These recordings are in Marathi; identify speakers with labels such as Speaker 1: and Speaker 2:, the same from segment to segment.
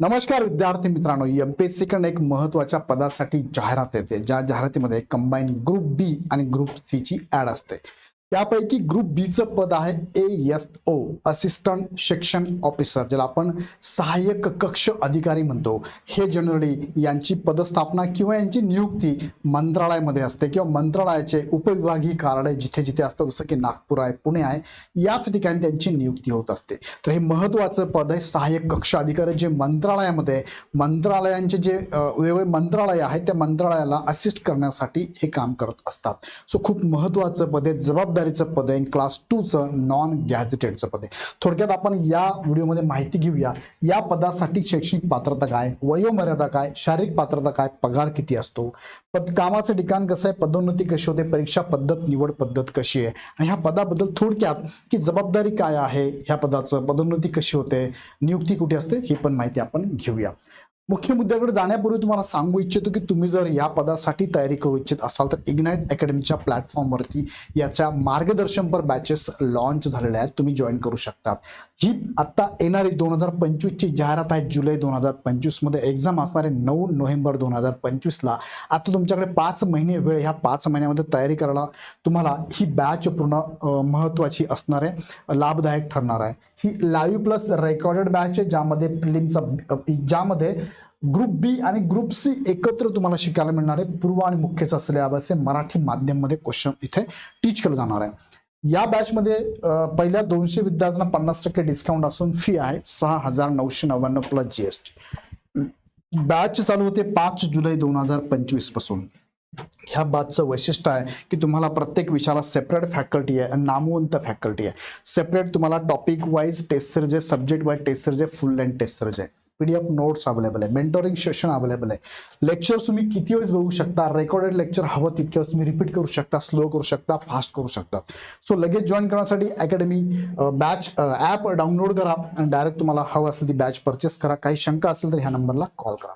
Speaker 1: नमस्कार विद्यार्थी मित्रांनो एमपीएससी कडे एक महत्त्वाच्या पदासाठी जाहिरात येते ज्या जाहिरातीमध्ये कंबाईन ग्रुप बी आणि ग्रुप सी ची ऍड असते. त्यापैकी ग्रुप बीचं पद आहे A S O assistant section officer ज्याला आपण सहाय्यक कक्ष अधिकारी म्हणतो. हे जनरली यांची पदस्थापना किंवा यांची नियुक्ती मंत्रालयामध्ये असते किंवा मंत्रालयाचे उपविभागीय कार्यालय जिथे जिथे असतं जसं की नागपूर आहे पुणे आहे याच ठिकाणी त्यांची नियुक्ती होत असते. तर हे महत्वाचं पद आहे सहाय्यक कक्ष अधिकारी जे मंत्रालयामध्ये मंत्रालयांचे जे वेगवेगळे मंत्रालय आहेत त्या मंत्रालयाला असिस्ट करण्यासाठी हे काम करत असतात. सो खूप महत्वाचं पद आहे कर्मचारीचं पद आहे क्लास टूचं नॉन गॅझेटेडचं पद आहे. थोडक्यात आपण या व्हिडिओमध्ये माहिती घेऊया. या पदासाठी शैक्षणिक पात्रता काय? वयोमर्यादा काय? शारीरिक पात्रता काय? पगार किती असतो? पद कामाचं ठिकाण कसं आहे? पदोन्नती कशी होते? परीक्षा पद्धत निवड पद्धत कशी आहे? आणि ह्या पदाबद्दल थोडक्यात की जबाबदारी काय आहे ह्या पदाचं? पदोन्नती कशी होते? नियुक्ती कुठे असते? ही पण माहिती आपण घेऊया. मुख्य मुद्द्याकडे जाण्यापूर्वी तुम्हाला सांगू इच्छितो की तुम्ही जर या पदासाठी तयारी करू इच्छित असाल तर इग्नाईट अकॅडमीच्या प्लॅटफॉर्मवरती याच्या मार्गदर्शनपर बॅचेस लॉन्च झालेल्या आहेत. तुम्ही जॉईन करू शकता. ही आत्ता येणारी दोन हजार पंचवीसची जाहिरात आहे जुलै दोन हजार पंचवीसमध्ये. एक्झाम असणारे नऊ नोव्हेंबर दोन हजार पंचवीसला. आता तुमच्याकडे पाच महिने वेळ ह्या पाच महिन्यामध्ये तयारी करायला तुम्हाला ही बॅच पूर्ण महत्त्वाची असणार आहे. लाभदायक ठरणार आहे. ही लाईव्ह प्लस रेकॉर्डेड बॅच आहे ज्यामध्ये फिल्मचा ज्यामध्ये ग्रुप बी आणि ग्रुप सी एकत्र तुम्हाला शिकायला मिळणार आहे. पूर्व आणि मुख्यच असलेल्या अभ्यास मराठी माध्यममध्ये क्वेश्चन इथे टीच केलं जाणार आहे. या बॅचमध्ये पहिल्या दोनशे विद्यार्थ्यांना पन्नास टक्के डिस्काउंट असून फी आहे सहा हजार नऊशे नव्याण्णव प्लस जीएसटी बॅच चालू होते पाच जुलै दोन हजार पंचवीसपासून. ह्या बातचं वैशिष्ट्य आहे की तुम्हाला प्रत्येक विषयाला सेपरेट फॅकल्टी आहे आणि नामवंत फॅकल्टी आहे. सेपरेट तुम्हाला टॉपिक वाईज टेस्ट जे सब्जेक्ट वाईज टेस्ट जे full length test P D F notes available आहे. मेंटोरिंग सेशन अवेलेबल आहे. लेक्चर तुम्ही किती वेळेस बघू शकता? रेकॉर्डेड लेक्चर हवं तितके वेळेस तुम्ही रिपीट करू शकता स्लो करू शकता फास्ट करू शकता. सो लगेच जॉईन करण्यासाठी अकॅडमी बॅच ॲप डाउनलोड करा आणि डायरेक्ट तुम्हाला हवं असेल ती बॅच परचेस करा. काही शंका असेल तर ह्या नंबरला कॉल करा.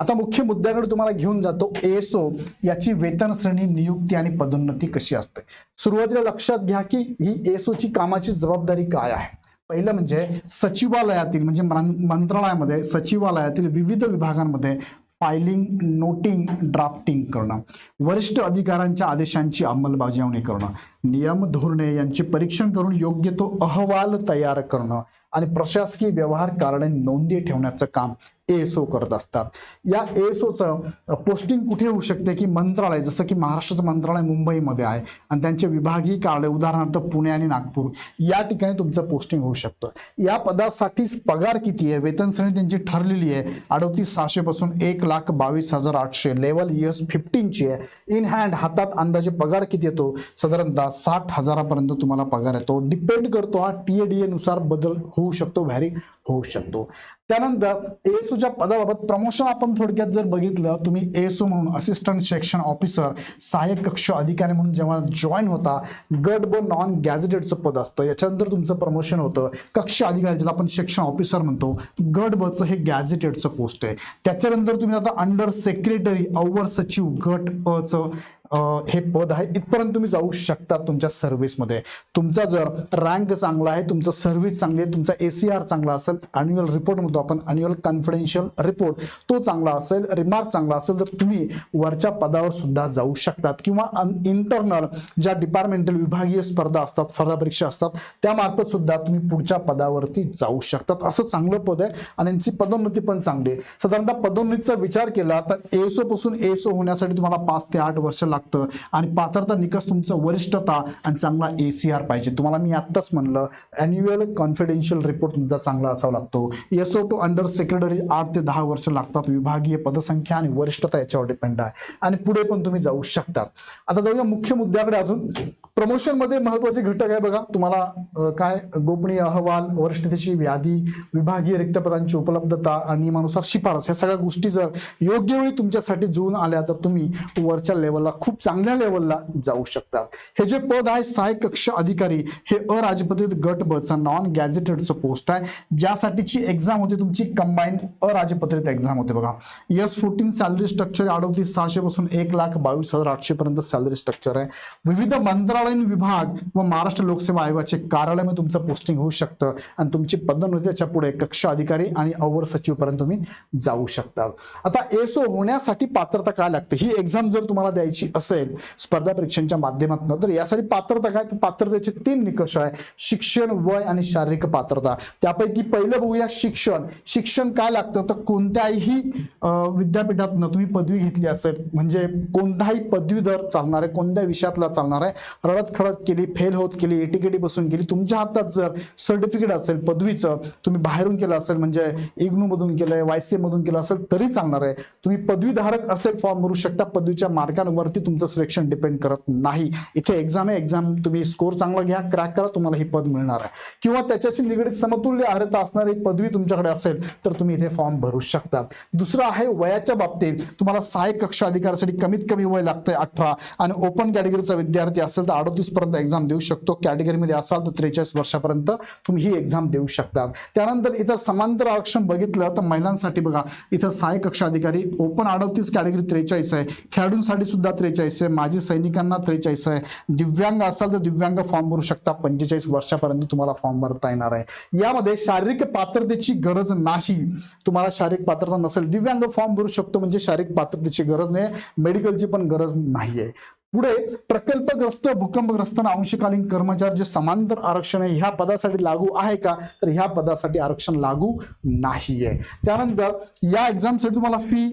Speaker 1: आता मुख्य मुद्द्याकडे तुम्हाला घेऊन जातो. एसओ याची वेतन श्रेणी नियुक्ती आणि पदोन्नती कशी असते? सुरुवातीला लक्षात घ्या की ही एसओची कामाची जबाबदारी काय आहे? पहिलं म्हणजे सचिवालयातील म्हणजे मंत्रालयामध्ये सचिवालयातील विविध विभागांमध्ये फायलिंग नोटिंग ड्राफ्टिंग करणं. वरिष्ठ अधिकाऱ्यांच्या आदेशांची अंमलबजावणी करणं. नियम धोरणे यांचे परीक्षण करून योग्य तो अहवाल तयार करणं. आणि प्रशासकीय व्यवहार कारणे नोंदी ठेवण्याचं काम एएसओ करत असतात. या एएसओचं पोस्टिंग कुठे होऊ शकते की मंत्रालय जसं की महाराष्ट्राचं मंत्रालय मुंबईमध्ये आहे आणि त्यांचे विभागीय कार्यालय उदाहरणार्थ पुणे आणि नागपूर या ठिकाणी तुमचं पोस्टिंग होऊ शकतं. या पदासाठीच पगार किती आहे? वेतन श्रेणी त्यांची ठरलेली आहे. अडतीस सहाशे पासून एक लाख बावीस हजार आठशे लेवल इयर्स फिफ्टीनची आहे. इन हँड हातात अंदाजे पगार किती येतो? साधारणतः साठ हजारापर्यंत तुम्हाला पगार येतो. डिपेंड करतो हा टी ए डी ए नुसार बदल होऊ शकतो व्हॅरी होऊ शकतो. त्यानंतर एसूच्या पदाबाबत प्रमोशन आपण थोडक्यात जर बघितलं तुम्ही एएसओ म्हणून असिस्टंट सेक्शन ऑफिसर सहाय्यक कक्ष अधिकारी म्हणून जेव्हा जॉईन होता गट ब नॉन गॅझेटेडचं पद असतं. याच्यानंतर तुमचं प्रमोशन होतं. कक्ष अधिकारी ज्याला आपण सेक्शन ऑफिसर म्हणतो गट बचं हे गॅझेटेडचं पोस्ट आहे. त्याच्यानंतर तुम्ही आता अंडर सेक्रेटरी अवर सचिव गट अचं हे पद आहे. इथपर्यंत तुम्ही जाऊ शकता तुमच्या सर्व्हिसमध्ये तुमचा जर रँक चांगला आहे तुमचं सर्व्हिस चांगली आहे तुमचा ए सी आर चांगला असेल अॅन्युअल रिपोर्ट म्हणतो आपण अॅन्युअल कॉन्फिडेन्शियल रिपोर्ट तो चांगला असेल रिमार्क चांगला असेल तर तुम्ही वरच्या पदावर सुद्धा जाऊ शकतात. किंवा इंटरनल ज्या डिपार्टमेंटल विभागीय स्पर्धा असतात स्पर्धा परीक्षा असतात त्यामार्फत सुद्धा तुम्ही पुढच्या पदावरती जाऊ शकतात. असं चांगलं पद आहे आणि यांची पदोन्नती पण चांगली आहे. साधारणतः पदोन्नतीचा विचार केला तर एसओ पासून एसओ होण्यासाठी तुम्हाला पाच ते आठ वर्ष लागतं. आणि पात्रता निकष तुमचं वरिष्ठता आणि चांगला ए सी आर पाहिजे. तुम्हाला मी आत्ताच म्हणलं अॅन्युअल कॉन्फिडेन्शियल रिपोर्ट तुमचा चांगला असावा लागतो. एसओ टू अंडर सेक्रेटरी आठ ते दहा वर्ष लागतात. विभागीय पदसंख्या आणि वरिष्ठता याच्यावर डिपेंड आहे. आणि पुढे पण तुम्ही जाऊ शकतात. आता जाऊया मुख्य मुद्द्याकडे अजून. प्रमोशनमध्ये महत्त्वाचे घटक आहे बघा. तुम्हाला काय गोपनीय अहवाल वरिष्ठतेची व्याधी विभागीय रिक्त पदांची उपलब्धता आणि नियमानुसार शिफारस ह्या सगळ्या गोष्टी जर योग्य वेळी तुमच्यासाठी जुळून आल्या तर तुम्ही वरच्या लेवलला खूप चांगल्या लेवलला जाऊ शकता. हे जे पद आहे सहाय्यक कक्ष अधिकारी हे अराजपत्रित गट बचं नॉन गॅझेटेडचं पोस्ट आहे. ज्यासाठीची एक्झाम होती तुमची कंबाईन अराजपत्रित एक्झाम होते बघा. यस फोर्टीन सॅलरी स्ट्रक्चर अडोतीस सहाशे पासून एक लाख बावीस हजार आठशे पर्यंत सॅलरी स्ट्रक्चर आहे. विविध मंत्रा कार्यालयीन विभाग व महाराष्ट्र लोकसेवा आयोगाचे कार्यालयामध्ये तुमचं पोस्टिंग होऊ शकतं. आणि तुमची पदोन्नती त्याच्या पुढे कक्ष अधिकारी आणि अवर सचिव पर्यंत तुम्ही जाऊ शकता. आता एसओ होण्यासाठी पात्रता काय लागते? ही एक्झाम जर तुम्हाला द्यायची असेल स्पर्धा परीक्षांच्या माध्यमातून तर यासाठी पात्रता काय? तर पात्रतेचे तीन निकष आहे. शिक्षण वय आणि शारीरिक पात्रता. त्यापैकी पहिलं बघूया शिक्षण. शिक्षण काय लागतं? तर कोणत्याही अं, विद्यापीठातनं तुम्ही पदवी घेतली असेल म्हणजे कोणताही पदवीधर चालणार आहे कोणत्या विषयातला चालणार आहे रडत खडत केली फेल होत केली एटीकेटी बसून केली तुमच्या हातात जर सर्टिफिकेट असेल पदवीचं तुम्ही बाहेरून केलं असेल म्हणजे इग्नू मधून वाय सी मधून केलं असेल तरी चालणार आहे. तुम्ही पदवीधारक असेल फॉर्म भरू शकता पदवीच्या मार्कांवरती तुमचं सिलेक्शन डिपेंड करत नाही. इथे एक्झाम आहे एक्झाम तुम्ही स्कोर चांगला घ्या क्रॅक करा तुम्हाला ही पद मिळणार आहे. किंवा त्याच्याशी निगडीत समतुल्य अर्हता असणारी पदवी तुमच्याकडे असेल तर तुम्ही इथे फॉर्म भरू शकता दुसरं आहे वयाच्या बाबतीत तुम्हाला सहाय्यक कक्ष अधिकारासाठी कमीत कमी वय लागतंय अठरा. आणि ओपन कॅटेगरीचा विद्यार्थी असेल तर अडतीस पर्यंत एक्झाम देऊ शकतो. कॅटेगरीमध्ये असाल तर त्रेचाळीस वर्षापर्यंत तुम्ही ही एक्झाम देऊ शकता त्यानंतर इतर समांतर आरक्षण बघितलं तर महिलांसाठी बघा इथं सहाय्यक कक्ष अधिकारी ओपन अडतीस कॅटेगरी त्रेचाळीस आहे. खेळाडूंसाठी सुद्धा त्रेचाळीस आहे. माजी सैनिकांना त्रेचाळीस आहे. दिव्यांग असाल तर दिव्यांग फॉर्म भरू शकता. पंचेचाळीस वर्षापर्यंत तुम्हाला फॉर्म भरता येणार आहे. यामध्ये शारीरिक पात्रतेची गरज नाही. तुम्हाला शारीरिक पात्रता नसेल दिव्यांग फॉर्म भरू शकतो म्हणजे शारीरिक पात्रतेची गरज नाही. मेडिकलची पण गरज नाहीये. पुढे प्रकल्पग्रस्त भूकंपग्रस्त आणि अंशकालीन कर्मचारी जे समांतर आरक्षण आहे ह्या पदासाठी लागू आहे का? तर ह्या पदासाठी आरक्षण लागू नाहीये. त्यानंतर या एक्झामसाठी तुम्हाला फी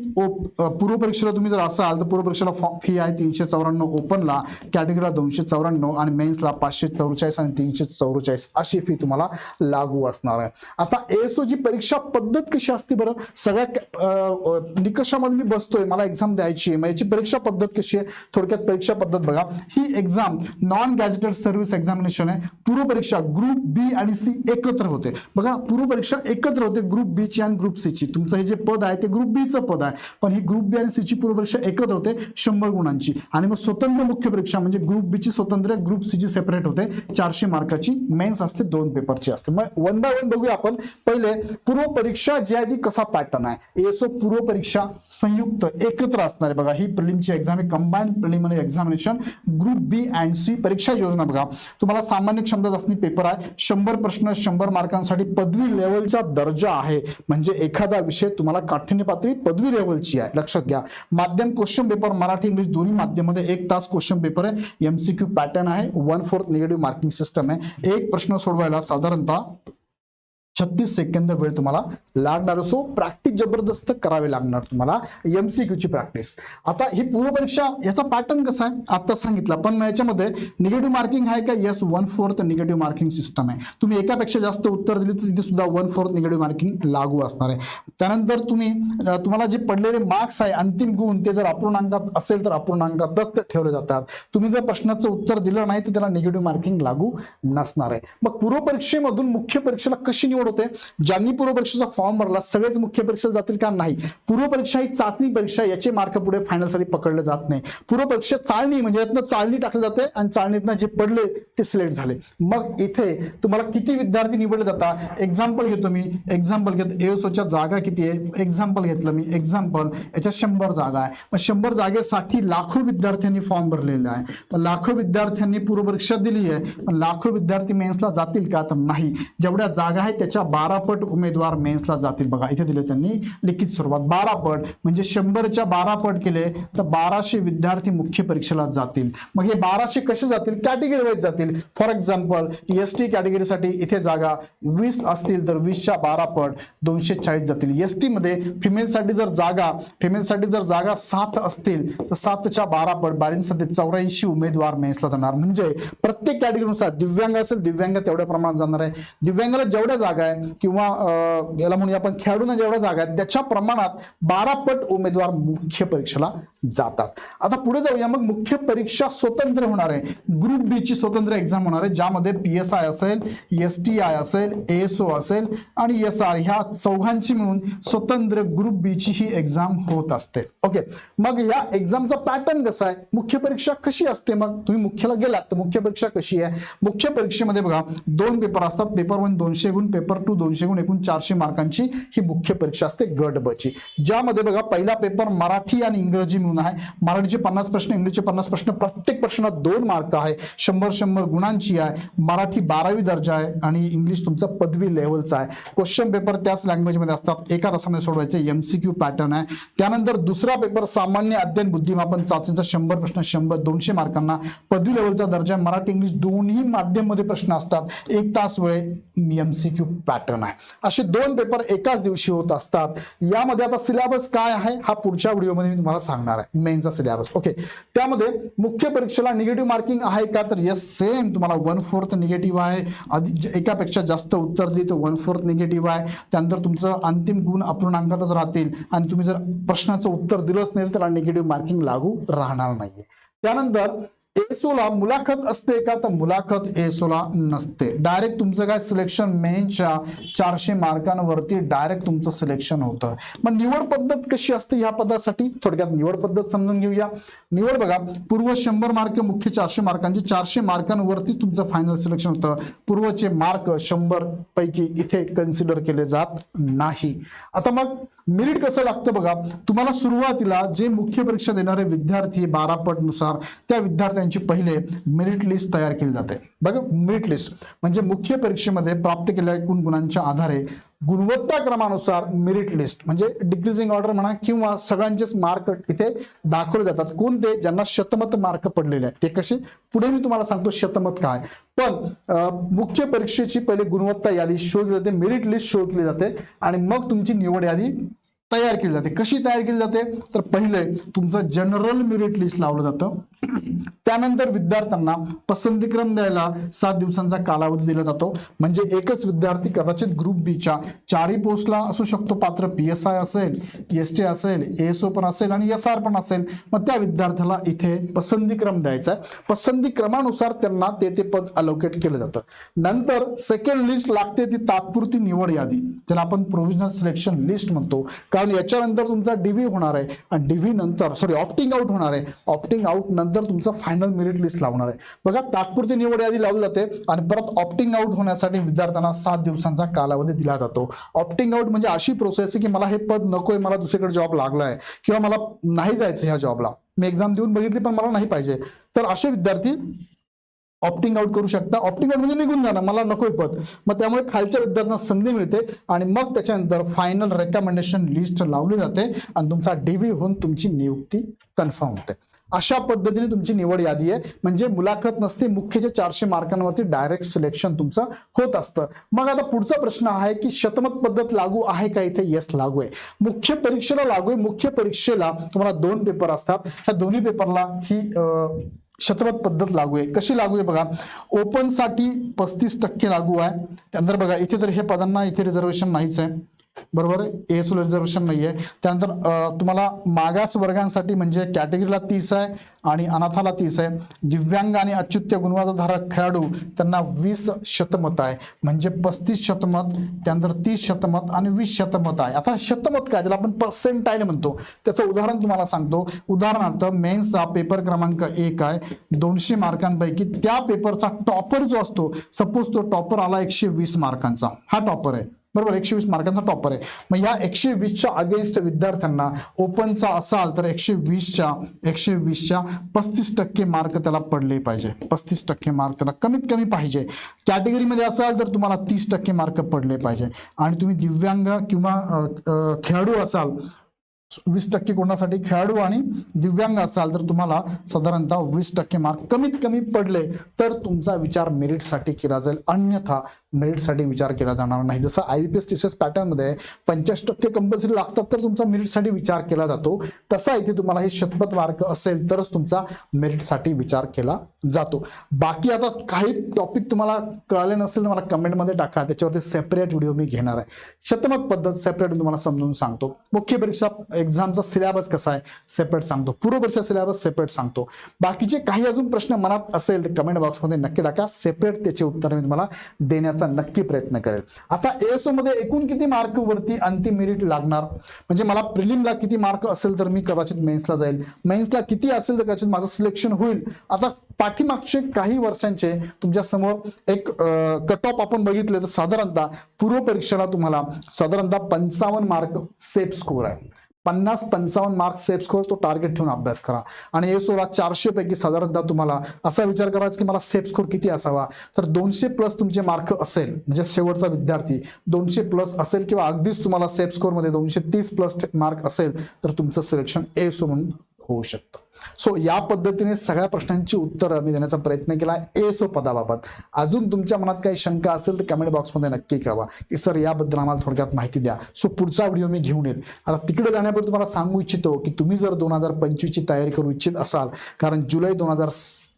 Speaker 1: पूर्व परीक्षेला तुम्ही जर असाल तर पूर्व परीक्षेला फी आहे तीनशे चौऱ्याण्णव ओपनला कॅटेगरीला दोनशे चौऱ्याण्णव आणि मेन्सला पाचशे चौवेचाळीस आणि तीनशे चौवेचाळीस अशी फी तुम्हाला लागू असणार आहे. आता एसओची परीक्षा पद्धत कशी असते बरं? सगळ्या निकषामध्ये मी बसतोय मला एक्झाम द्यायची आहे मग याची परीक्षा पद्धत कशी आहे? थोडक्यात परीक्षा पद्धत बघा. ही exam non gazetted service examination आहे. पूर्व परीक्षा ग्रुप बी आणि सी एकत्र होते. बघा पूर्व परीक्षा एकत्र होते ग्रुप बी ची आणि ग्रुप सी ची. तुमचं हे जे पद आहे ते ग्रुप बीचं पद आहे. पण ही ग्रुप बी आणि सी ची पूर्व परीक्षा एकत्र होते शंभर गुणांची. आणि मग स्वतंत्र मुख्य परीक्षा म्हणजे ग्रुप बी ची स्वतंत्र ग्रुप सी ची सेपरेट होते. चारशे मार्काची मेन्स असते दोन पेपरची असते. मग वन बाय वन बघूया आपण. पहिले पूर्व परीक्षा जी आहे ती कसा पॅटर्न आहे? एसओ पूर्व परीक्षा संयुक्त एकत्र असणार आहे. बघा ही प्रिलिमची एक्झाम आहे. Combine preliminary examination group B and C परीक्षा योजना बघा. तुम्हाला सामान्य क्षमता चाचणी पेपर आहे. शंभर प्रश्न शंभर मार्कांसाठी पदवी लेवलचा दर्जा आहे. म्हणजे एखादा विषय तुम्हाला काठिण्य पातळी पदवी लेवलची आहे. लक्षात घ्या. माध्यम क्वेश्चन पेपर मराठी इंग्लिश दोन्ही माध्यममध्ये एक तास क्वेश्चन पेपर आहे. एमसीक्यू पॅटर्न आहे. One fourth negative marking system आहे. एक प्रश्न सोडवायला साधारणतः छत्तीस सेकंद वेळ तुम्हाला लागणार सो प्रॅक्टिस जबरदस्त करावी लागणार तुम्हाला. एमसीक्यूची प्रॅक्टिस आता ही पूर्व परीक्षा याचा पॅटर्न कसा आहे? आता सांगितलं पण याच्यामध्ये निगेटिव्ह मार्किंग आहे का? Yes one fourth negative marking system आहे. तुम्ही एकापेक्षा जास्त उत्तर दिली तर तिथे सुद्धा वन फोर्थ निगेटिव्ह मार्किंग लागू असणार आहे. त्यानंतर तुम्ही तुम्हाला जे पडलेले मार्क्स आहे अंतिम गुण ते जर अपूर्णांकात असेल तर अपूर्णांकातच ठेवले जातात. तुम्ही जर प्रश्नाचं उत्तर दिलं नाही तर त्याला निगेटिव्ह मार्किंग लागू नसणार आहे. मग पूर्व परीक्षेमधून मुख्य परीक्षेला कशी निवड होते. ज्यांनी पूर्व परीक्षेचा फॉर्म भरला सगळेच मुख्य परीक्षेला जातील का? नाही. पूर्व परीक्षा ही चाचणी परीक्षा याचे मार्क पुढे फायनलसाठी पकडले जात नाही. पूर्व परीक्षा चालणी म्हणजे यातनं चालणी टाकली जाते आणि चालणीतनं जे पडले ते सिलेक्ट झाले. मग इथे तुम्हाला किती विद्यार्थी निवडले जातात? एक्झाम्पल घेतो मी. एक्झाम्पल घेतो. एओसोच्या जागा किती आहे? एक्झाम्पल घेतलं मी. एक्झाम्पल याच्यात शंभर जागा आहे. मग शंभर जागेसाठी लाखो विद्यार्थ्यांनी फॉर्म भरलेला आहे. मग लाखो विद्यार्थ्यांनी पूर्व परीक्षा दिली आहे. पण लाखो विद्यार्थी मेन्सला जातील का? तर नाही. जेवढ्या जागा आहेत त्याच्या बारा पट उमेदवार मेन्सला जातील बघा. इथे दिले त्यांनी लिखित स्वरूपात. बारा पट म्हणजे शंभरच्या बारा पट केले तर बाराशे विद्यार्थी मुख्य परीक्षेला जातील. मग हे बाराशे कसे जातील? कॅटेगरी वाईज जातील. फॉर एक्झाम्पल एस टी कॅटेगरीसाठी इथे जागा वीस असतील तर वीसच्या बारा पट दोनशे चाळीस जातील. एस टी मध्ये फिमेलसाठी जर जागा फिमेलसाठी जर जागा सात असतील तर सातच्या बारा पट बारींसाठी चौऱ्याऐंशी उमेदवार मेन्सला जाणार. म्हणजे प्रत्येक कॅटेगरीनुसार दिव्यांग असेल दिव्यांग तेवढ्या प्रमाणात जाणार आहे. दिव्यांगाला जेवढ्या जागा आहे किंवा याला म्हणूया आपण खेळाडूंना जेवढ्या जागा आहेत त्याच्या प्रमाणात बारा पट उमेदवार मुख्य परीक्षेला जातात. आता पुढे जाऊया मग मुख्य परीक्षा स्वतंत्र होणार आहे. ग्रुप बी ची स्वतंत्र एक्झाम होणार आहे ज्यामध्ये पी एस आय असेल एस टी आय असेल एस ओ असेल आणि एस आर ह्या चौघांची मिळून स्वतंत्र ग्रुप बी ची ही एक्झाम होत असते. ओके मग या एक्झामचा पॅटर्न कसा आहे? मुख्य परीक्षा कशी असते मग? तुम्ही मुख्यला गेलात तर मुख्य परीक्षा कशी आहे? मुख्य परीक्षेमध्ये बघा दोन पेपर असतात पेपर वन दोनशे गुण पेपर टू दोनशे गुण एकूण चारशे मार्कांची ही मुख्य परीक्षा असते गट बची ज्यामध्ये बघा पहिला पेपर मराठी आणि इंग्रजी मिळून आहे. मराठीचे पन्नास प्रश्न इंग्रजीचे पन्नास प्रश्न प्रत्येक प्रश्नात दोन मार्क आहे. शंभर शंभर गुणांची आहे. मराठी बारावी दर्जा आहे आणि इंग्लिश तुमचा पदवी लेवलचा आहे. क्वेश्चन पेपर त्याच लँग्वेजमध्ये असतात. एका तासामध्ये सोडवायचे. एमसीक्यू पॅटर्न आहे. त्यानंतर दुसरा पेपर सामान्य अध्ययन बुद्धिमापन चाचणीचा शंभर प्रश्न शंभर दोनशे मार्कांना पदवी लेवलचा दर्जा आहे. मराठी इंग्लिश दोन्ही माध्यममध्ये प्रश्न असतात. एक तास वेळ एमसीक्यू पॅटर्न आहे. असे दोन पेपर एकाच दिवशी होत असतात. यामध्ये आता सिलेबस काय आहे हा पुढच्या व्हिडिओमध्ये मी तुम्हाला सांगणार आहे. मेनचा सिलेबस ओके त्यामध्ये मुख्य परीक्षेला निगेटिव्ह मार्किंग आहे का? तर यस सेम तुम्हाला वन फोर्थ निगेटिव्ह आहे. आधी एकापेक्षा जास्त उत्तर दिली तर वन फोर्थ निगेटिव्ह आहे. त्यानंतर तुमचं अंतिम गुण अपूर्णांकातच राहतील. आणि तुम्ही जर प्रश्नाचं उत्तर दिलंच नाही तर निगेटिव्ह मार्किंग लागू राहणार नाहीये. त्यानंतर एसोला मुलाखत असते का? तर मुलाखत एसोला नसते. डायरेक्ट तुमचं काय सिलेक्शन मेनच्या चारशे मार्कांवरती डायरेक्ट तुमचं सिलेक्शन होतं. मग निवड पद्धत कशी असते या पदासाठी? थोडक्यात निवड पद्धत समजून घेऊया. निवड बघा पूर्व शंभर मार्क मुख्य चारशे मार्कांचे चारशे मार्कांवरती तुमचं फायनल सिलेक्शन होतं. पूर्वचे मार्क शंभर पैकी इथे कन्सिडर केले जात नाही. आता मग मेरिट कसं लागतं बघा? तुम्हाला सुरुवातीला जे मुख्य परीक्षा देणारे विद्यार्थी बारा पटनुसार त्या त्यांची पहिले मेरिट लिस्ट तयार केली जाते. बघा मेरिट लिस्ट म्हणजे मुख्य परीक्षेमध्ये प्राप्त केलेल्या एकूण गुणांच्या आधारे गुणवत्ता क्रमानुसार मेरिट लिस्ट म्हणजे डिक्रीजिंग ऑर्डर म्हणा किंवा सगळ्यांचेच मार्क इथे दाखवले जातात. कोणते? ज्यांना शतमत मार्क पडलेले आहेत. ते कसे? पुढे मी तुम्हाला सांगतो शतमत काय. पण मुख्य परीक्षेची पहिले गुणवत्ता यादी शोधली जाते मेरिट लिस्ट शोधली जाते आणि मग तुमची निवड यादी तयार केली जाते. कशी तयार केली जाते? तर पहिले तुमचं जनरल मेरिट लिस्ट लावलं जातं. त्यानंतर विद्यार्थ्यांना पसंतीक्रम द्यायला सात दिवसांचा कालावधी दिला जातो. म्हणजे एकच विद्यार्थी कदाचित ग्रुप बीच्या चारही पोस्टला असू शकतो. पात्र पी एस आय असेल एस टी असेल एएसओ पण असेल आणि एस आर पण असेल. मग त्या विद्यार्थ्याला इथे पसंतीक्रम द्यायचा आहे. पसंती क्रमानुसार त्यांना ते ते पद अलोकेट केलं जातं. नंतर सेकंड लिस्ट लागते ती तात्पुरती निवड यादी. त्याला आपण प्रोव्हिजनल सिलेक्शन लिस्ट म्हणतो. कारण याच्यानंतर तुमचा डीव्ही होणार आहे. आणि डीव्ही नंतर सॉरी ऑप्टिंग आउट होणार आहे. ऑप्टिंग आउट नंतर तुमचा फायनल मेरिट लिस्ट लावणार आहे. बघा तात्पुरती निवड यादी लावली जाते आणि परत ऑप्टिंग आउट होण्यासाठी विद्यार्थ्यांना सात दिवसांचा कालावधी दिला जातो. ऑप्टिंग आउट म्हणजे अशी प्रोसेस आहे की मला हे पद नकोय मला दुसरीकडे जॉब लागलाय किंवा मला नाही जायचं ह्या जॉबला मी एक्झाम देऊन बघितली पण मला नाही पाहिजे. तर असे विद्यार्थी ऑप्टिंग आउट करू शकता. ऑप्टिंग आउट म्हणजे निघून जाणं मला नकोय पद. मग त्यामुळे खालच्या विद्यार्थ्यांना संधी मिळते आणि मग त्याच्यानंतर फायनल रेकमेंडेशन लिस्ट लावली जाते आणि तुमचा डीव्ही होऊन तुमची नियुक्ती कन्फर्म होते. अशा पद्धतीने तुमची निवड यादी आहे. म्हणजे मुलाखत नसते मुख्य जे चारशे मार्कांवरती डायरेक्ट सिलेक्शन तुमचं होत असतं. मग आता पुढचा प्रश्न आहे की शतमत पद्धत लागू आहे का इथे? येस लागू आहे. मुख्य परीक्षेला लागू आहे. मुख्य परीक्षेला तुम्हाला दोन पेपर असतात. ह्या दोन्ही पेपरला ही आ... शतमत पद्धत लागू आहे. कशी लागू आहे बघा? ओपनसाठी पस्तीस टक्के लागू आहे. त्यानंतर बघा इथे तर हे पदांना इथे रिझर्वेशन नाहीच आहे. बरोबर आहे? एस रिझर्वेशन नाही आहे त्यानंतर तुम्हाला मागास वर्गांसाठी म्हणजे कॅटेगरीला तीस आहे आणि अनाथाला तीस आहे. दिव्यांग आणि अच्युत्य गुणवत्ताधारक खेळाडू त्यांना वीस शतमत आहे. म्हणजे पस्तीस शतमत त्यानंतर तीस शतमत आणि वीस शतमत आहे. आता शतमत काय? ज्याला आपण पर्सेंटाईल म्हणतो. त्याचं उदाहरण तुम्हाला सांगतो. उदाहरणार्थ मेन्सचा पेपर क्रमांक एक आहे. दोनशे मार्कांपैकी त्या पेपरचा टॉपर जो असतो सपोज तो टॉपर आला एकशे वीस मार्कांचा. हा टॉपर आहे. बरोबर एकशे वीस मार्कांचा टॉपर आहे. मग या एकशे वीसच्या अगेन्स्ट विद्यार्थ्यांना ओपनचा असाल तर एकशे वीसच्या एकशे वीसच्या पस्तीस टक्के मार्क त्याला पडले पाहिजे. पस्तीस टक्के मार्क त्याला कमीत कमी पाहिजे. कॅटेगरीमध्ये असाल तर तुम्हाला तीस टक्के मार्क पडले पाहिजे. आणि तुम्ही दिव्यांग किंवा खेळाडू असाल वीस टक्के कोणासाठी? खेळाडू आणि दिव्यांग असाल तर तुम्हाला साधारणतः वीस टक्के मार्क कमीत कमी पडले तर तुमचा विचार मेरिटसाठी केला जाईल. अन्यथा मेरिटसाठी विचार केला जाणार नाही. जसं I P S T C S पॅटर्नमध्ये पंच्याऐंशी टक्के कंपल्सरी लागतात तर तुमचा मेरिटसाठी विचार केला जातो. तसा इथे तुम्हाला हे शतपथ मार्क असेल तरच तुमचा मेरिटसाठी विचार केला जातो. बाकी आता काही टॉपिक तुम्हाला कळाले नसेल तर मला कमेंटमध्ये टाका. त्याच्यावरती सेपरेट व्हिडिओ मी घेणार आहे. शतमत पद्धत सेपरेट तुम्हाला समजून सांगतो. मुख्य परीक्षा एक्झामचा सिलेबस कसा आहे सेपरेट सांगतो. पूर्व परीक्षा सिलेबस सेपरेट सांगतो. बाकीचे काही अजून प्रश्न मनात असेल तर कमेंट बॉक्समध्ये नक्की टाका. सेपरेट त्याचे उत्तर मी तुम्हाला देण्याचा नक्की प्रयत्न करेल. आता एएसओ मध्ये एकूण किती मार्क वरती अंतिम मेरिट लागणार? म्हणजे मला प्रिलिमला किती मार्क असेल तर मी कदाचित मेन्सला जाईल. मेन्सला किती असेल तर कदाचित माझं सिलेक्शन होईल. आता पाठीमागचे काही वर्षांचे तुमच्यासमोर एक कट ऑफ आपण बघितले तर साधारणतः पूर्व परीक्षेला तुम्हाला साधारणतः पंचावन्न मार्क सेफ स्कोर आहे. पन्नास पंचावन्न मार्क सेफ स्कोर तो टार्गेट ठेवून अभ्यास करा. आणि हे सोळा चारशे पैकी साधारणतः तुम्हाला. असा विचार करायचा की मला सेफ स्कोर किती असावा? तर दोनशे प्लस तुमचे मार्क असेल म्हणजे शेवटचा विद्यार्थी दोनशे प्लस असेल किंवा अगदीच तुम्हाला सेफ स्कोरमध्ये दोनशे तीस प्लस मार्क असेल तर तुमचं सिलेक्शन ए सो म्हणून होऊ शकतं. सो या पद्धतीने सगळ्या प्रश्नांची उत्तरं मी देण्याचा प्रयत्न केला एसो पदाबाबत. अजून तुमच्या मनात काही शंका असेल तर कमेंट बॉक्समध्ये नक्की कळवा. की सर याबद्दल आम्हाला थोडक्यात माहिती द्या. सो पुढचा व्हिडिओ मी घेऊन येईल. आता तिकडे जाण्यापूर्वी तुम्हाला सांगू इच्छितो की तुम्ही जर दोन हजार पंचवीसची तयारी करू इच्छित असाल कारण जुलै दोन हजार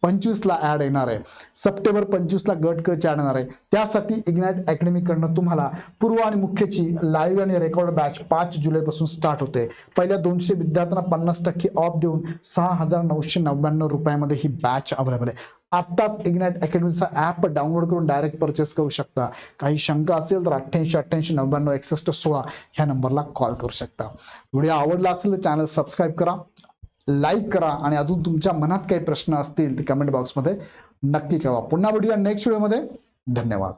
Speaker 1: पंचवीसला ॲड येणार आहे. सप्टेंबर पंचवीसला गट क ॲड येणार आहे. त्यासाठी इग्नाइट अकॅडमीकडनं तुम्हाला पूर्व आणि मुख्यची लाईव्ह आणि रेकॉर्ड बॅच पाच जुलैपासून स्टार्ट होते. पहिल्या दोनशे विद्यार्थ्यांना पन्नास टक्के ऑफ देऊन सहा हजार नऊशे नव्याण्णव रुपयामध्ये ही बॅच अवेलेबल आहे. आत्ताच इग्नाइट अकॅडमीचा ॲप डाउनलोड करून डायरेक्ट परचेस करू शकता. काही शंका असेल तर अठ्ठ्याऐंशी अठ्ठ्याऐंशी नव्याण्णव एकसष्ट सोळा ह्या नंबरला कॉल करू शकता. व्हिडिओ आवडला असेल तर चॅनल सबस्क्राईब करा. लाईक करा आणि अजून तुमच्या मनात काही प्रश्न असतील ते कमेंट बॉक्समध्ये नक्की कळवा. पुन्हा भेटूया नेक्स्ट व्हिडिओमध्ये धन्यवाद.